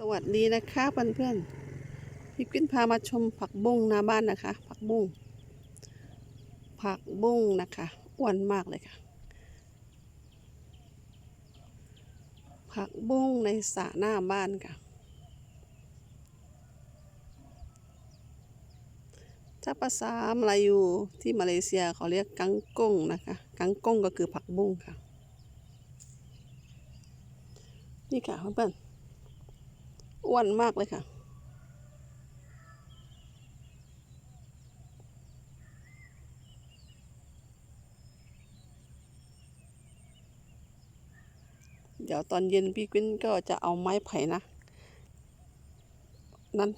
สวัสดีนะคะเพื่อนๆพี่กิ้นพามาชมผักบุ้งหน้าบ้านนะคะ ผักบุ้งผักบุ้งนะคะอ้วนมากเลยค่ะ ผักบุ้งในสระหน้าบ้านค่ะ ถ้าภาษามาลายูที่มาเลเซียเขาเรียกกังก้งนะคะกังก้งก็คือผักบุ้งค่ะ นี่ค่ะเพื่อนๆ อ้วนมากเลยค่ะ เดี๋ยวตอนเย็นพี่กุ้นก็จะเอาไม้ไผ่นะ นั่น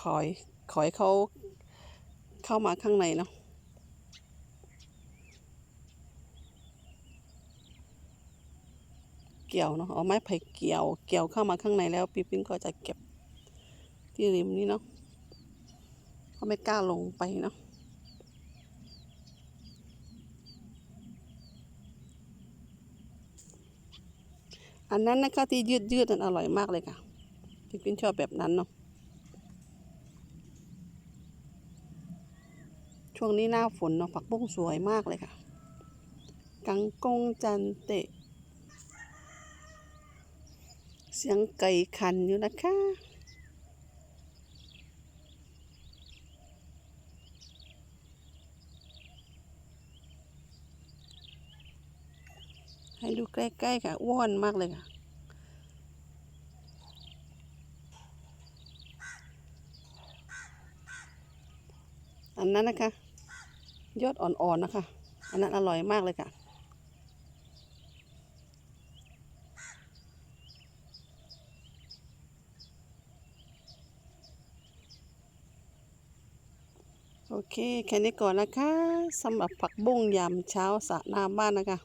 ขอยขอยเขาเข้ามาข้างในเนาะ เกี่ยวเนาะเอาไม้ไผ่เกี่ยว เกี่ยวเข้ามาข้างในแล้วพี่ปิ้นก็จะเก็บที่ริมนี่เนาะเขาไม่กล้าลงไปเนาะอันนั้นนะคะที่ยืดยืดนั้นอร่อยมากเลยค่ะพี่ปิ้นชอบแบบนั้นเนาะช่วงนี้หน้าฝนเนาะผักบุ้งสวยมากเลยค่ะ กังกงจันเตะ เสียงไก่ขันอยู่นะคะ ให้ดูใกล้ๆค่ะอ้วนมากเลยค่ะอันนั้นนะคะ ยอดอ่อนๆนะคะ อันนั้นอร่อยมากเลยค่ะ โอเค แค่นี้ก่อนนะคะสำหรับผักบุ้งยามเช้าสระน้ำบ้านนะคะ